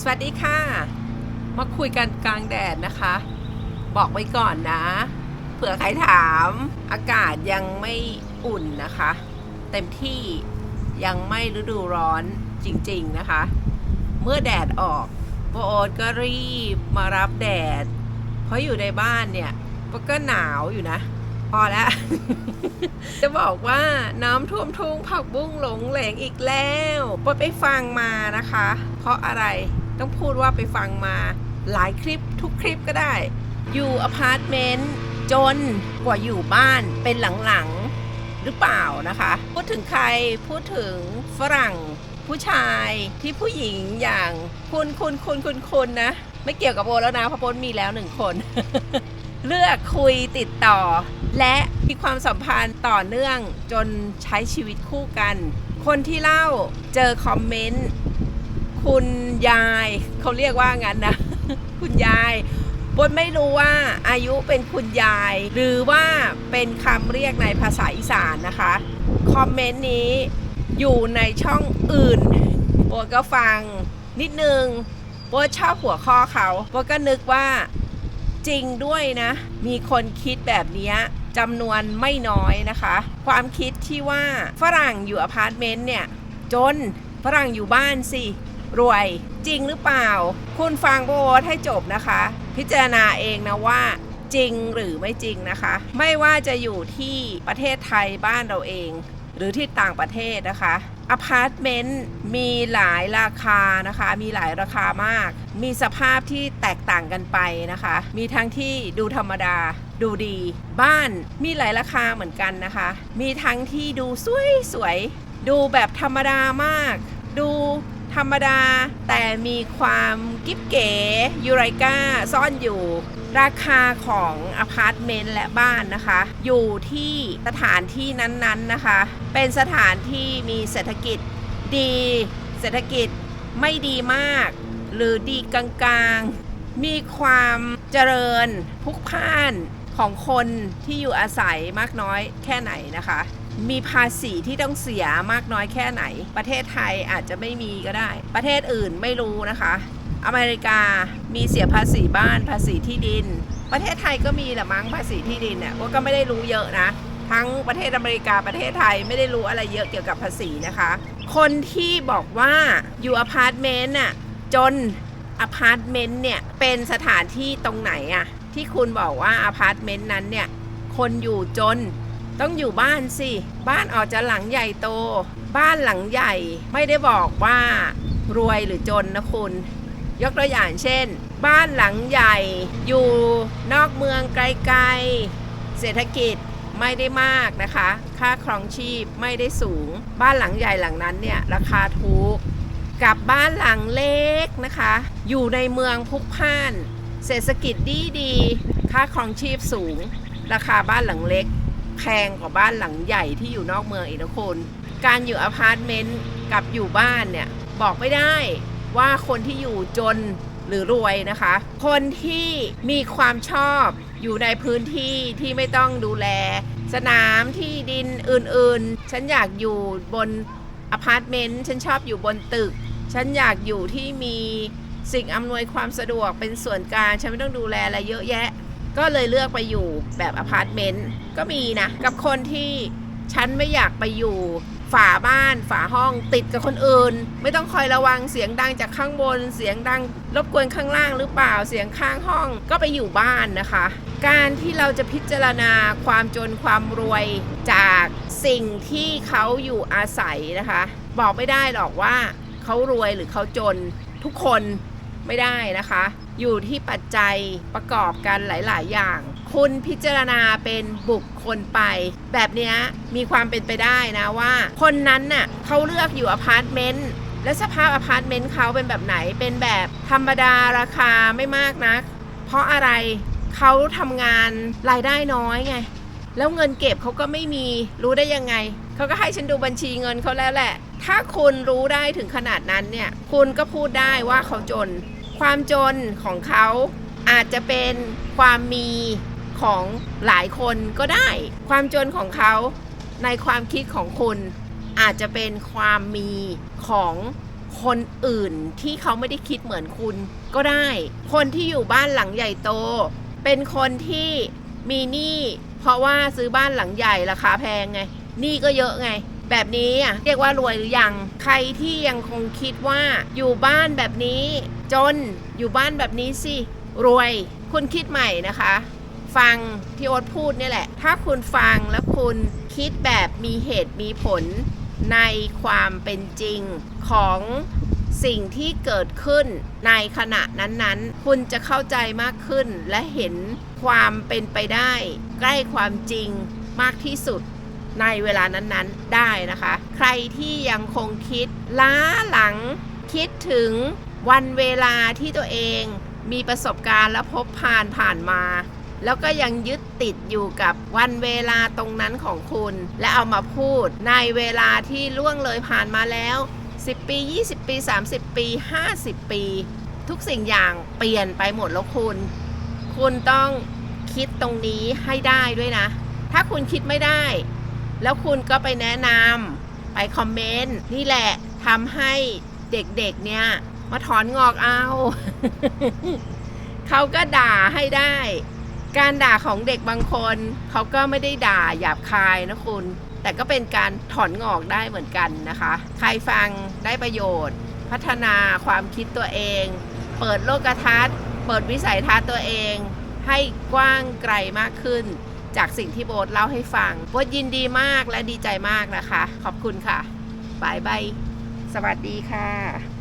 สวัสดีค่ะ มาคุยกันกลางแดดนะคะ บอกไว้ก่อนนะ เผื่อใครถามอากาศยังไม่อุ่นนะคะ เต็มที่ยังไม่ฤดูร้อนจริง ๆนะคะ เมื่อแดดออกโบโอตก็รีบมารับแดด เพราะอยู่ในบ้านเนี่ยก็หนาวอยู่นะ พอแล้ว จะบอกว่าน้ำท่วมทุ่งผักบุ้งหลงเหลงอีกแล้วปดไปฟังมานะคะ เพราะอะไร ต้องพูดว่าไปฟังมาหลายคลิปทุกคลิปก็ได้ อยู่อพาร์ตเมนต์จนกว่าอยู่บ้านเป็นหลังๆหรือเปล่านะคะ พูดถึงใครพูดถึงฝรั่งผู้ชายที่ผู้หญิงอย่างคุณคุณคุณคุณคุณนะ ไม่เกี่ยวกับโบแล้วนะเพราะโบมีแล้วหนึ่งคน เลือกคุยติดต่อ และมีความสัมพันธ์ต่อเนื่องจนใช้ชีวิตคู่กัน คนที่เล่าเจอคอมเมนต์ คุณยายเขาเรียกว่างั้นนะ คุณยายบนไม่รู้ว่าอายุเป็นคุณยาย หรือว่าเป็นคำเรียกในภาษาอีสานนะคะ คอมเมนต์นี้อยู่ในช่องอื่นโบก็ฟังนิดนึงโบชอบหัวข้อเขาโบก็นึกว่าจริงด้วยนะ มีคนคิดแบบนี้จำนวนไม่น้อยนะคะ ความคิดที่ว่าฝรั่งอยู่อพาร์ตเมนต์เนี่ย จนฝรั่งอยู่บ้านสิ รวยจริงหรือเปล่า คุณฟังโบทให้จบนะคะ พิจารณาเองนะว่าจริงหรือไม่จริงนะคะ ไม่ว่าจะอยู่ที่ประเทศไทยบ้านเราเอง หรือที่ต่างประเทศนะคะอพาร์ตเมนต์มีหลายราคานะคะ มีหลายราคามาก มีสภาพที่แตกต่างกันไปนะคะ มีทั้งที่ดูธรรมดา ดูดี บ้านมีหลายราคาเหมือนกันนะคะ มีทั้งที่ดูสวยสวยดูแบบธรรมดามาก ดู ธรรมดาแต่มีความกิ๊บเก๋ยูไรกาซ่อนอยู่ ราคาของอพาร์ตเมนต์และบ้านนะคะ อยู่ที่สถานที่นั้นๆนะคะ เป็นสถานที่มีเศรษฐกิจดี เศรษฐกิจไม่ดีมาก หรือดีกลางๆ มีความเจริญพุกพ่านของคนที่อยู่อาศัยมากน้อยแค่ไหนนะคะ มีภาษีที่ต้องเสียมากน้อยแค่ไหน ประเทศไทยอาจจะไม่มีก็ได้ ประเทศอื่นไม่รู้นะคะ อเมริกามีเสียภาษีบ้านภาษีที่ดิน ประเทศไทยก็มีแหละมั้งภาษีที่ดินเนี่ยก็ไม่ได้รู้เยอะนะ ทั้งประเทศอเมริกาประเทศไทยไม่ได้รู้อะไรเยอะเกี่ยวกับภาษีนะคะ คนที่บอกว่าอยู่อพาร์ตเมนต์น่ะจนอพาร์ตเมนต์เนี่ยเป็นสถานที่ตรงไหนอะที่คุณบอกว่าอพาร์ตเมนต์นั้นเนี่ยคนอยู่จน ต้องอยู่บ้านสิ บ้านออกจะหลังใหญ่โต บ้านหลังใหญ่ไม่ได้บอกว่ารวยหรือจนนะคุณ ยกตัวอย่างเช่น บ้านหลังใหญ่ อยู่นอกเมืองไกลๆ เศรษฐกิจไม่ได้มากนะคะ ค่าครองชีพไม่ได้สูง บ้านหลังใหญ่หลังนั้นเนี่ยราคาถูก กับบ้านหลังเล็กนะคะ อยู่ในเมืองพุกพ่าน เศรษฐกิจดีดี ค่าครองชีพสูง ราคาบ้านหลังเล็ก แพงกว่าบ้านหลังใหญ่ที่อยู่นอกเมืองอีกนะคุณการอยู่อพาร์ตเมนต์กับอยู่บ้านเนี่ยบอกไม่ได้ว่าคนที่อยู่จนหรือรวยนะคะ คนที่มีความชอบอยู่ในพื้นที่ที่ไม่ต้องดูแล สนามที่ดินอื่นๆ ฉันอยากอยู่บนอพาร์ตเมนต์ฉันชอบอยู่บนตึก ฉันอยากอยู่ที่มีสิ่งอำนวยความสะดวกเป็นส่วนกลางฉันไม่ต้องดูแลอะไรเยอะแยะ ก็เลยเลือกไปอยู่แบบอพาร์ตเมนต์ก็มีนะ กับคนที่ฉันไม่อยากไปอยู่ฝาบ้านฝาห้องติดกับคนอื่น ไม่ต้องคอยระวังเสียงดังจากข้างบน เสียงดัง รบกวนข้างล่างหรือเปล่าเสียงข้างห้องก็ไปอยู่บ้านนะคะ การที่เราจะพิจารณาความจนความรวยจากสิ่งที่เขาอยู่อาศัยนะคะ บอกไม่ได้หรอกว่าเขารวยหรือเขาจนทุกคน ไม่ได้นะคะ อยู่ที่ปัจจัยประกอบกันหลาย ๆ อย่าง คุณพิจารณาเป็นบุคคลไป แบบนี้มีความเป็นไปได้นะว่า คนนั้นน่ะเขาเลือกอยู่อพาร์ตเมนต์และสภาพอพาร์ตเมนต์เขาเป็นแบบไหนเป็นแบบธรรมดาราคาไม่มากนะัก เพราะอะไรเขาทำงานรายได้น้อยไง แล้วเงินเก็บเขาก็ไม่มีรู้ได้ยังไง เขาก็ให้ฉันดูบัญชีเงินเขาแล้วแหละ ถ้าคุณรู้ได้ถึงขนาดนั้นเนี่ย คุณก็พูดได้ว่าเขาจน ความจนของเขาอาจจะเป็นความมีของหลายคนก็ได้ ความจนของเขาในความคิดของคุณอาจจะเป็นความมีของคนอื่นที่เขาไม่ได้คิดเหมือนคุณก็ได้ คนที่อยู่บ้านหลังใหญ่โต เป็นคนที่มีหนี้เพราะว่าซื้อบ้านหลังใหญ่ราคาแพงไงหนี้ก็เยอะไง แบบนี้อะเรียกว่ารวยหรือยัง ใครที่ยังคงคิดว่าอยู่บ้านแบบนี้ จนอยู่บ้านแบบนี้สิรวย คุณคิดใหม่นะคะ ฟังที่โอ๊ตพูดนี่แหละ ถ้าคุณฟังแล้วคุณคิดแบบมีเหตุมีผลในความเป็นจริงของสิ่งที่เกิดขึ้นในขณะนั้นๆ คุณจะเข้าใจมากขึ้นและเห็นความเป็นไปได้ ใกล้ความจริงมากที่สุด ในเวลานั้นๆ ได้นะคะ ใครที่ยังคงคิดล้าหลังคิดถึงวันเวลาที่ตัวเองมีประสบการณ์และพบผ่านผ่านมา แล้วก็ยังยึดติดอยู่กับวันเวลาตรงนั้นของคุณ และเอามาพูดในเวลาที่ล่วงเลยผ่านมาแล้ว 10 ปี 20 ปี 30 ปี 50 ปี ทุกสิ่งอย่างเปลี่ยนไปหมดแล้วคุณ คุณต้องคิดตรงนี้ให้ได้ด้วยนะ ถ้าคุณคิดไม่ได้ แล้วคุณก็ไปแนะนำไปคอมเมนต์นี่แหละทำให้เด็กๆเนี่ย มาถอนงอกเอา เขาก็ด่าให้ได้ การด่าของเด็กบางคน เขาก็ไม่ได้ด่าหยาบคายนะคุณ แต่ก็เป็นการถอนงอกได้เหมือนกันนะคะ ใครฟังได้ประโยชน์ พัฒนาความคิดตัวเอง เปิดโลกทัศน์ เปิดวิสัยทัศน์ตัวเอง ให้กว้างไกลมากขึ้น จากสิ่งที่โบทเล่าให้ฟัง โบทยินดีมากและดีใจมากนะคะ ขอบคุณค่ะบายบายสวัสดีค่ะ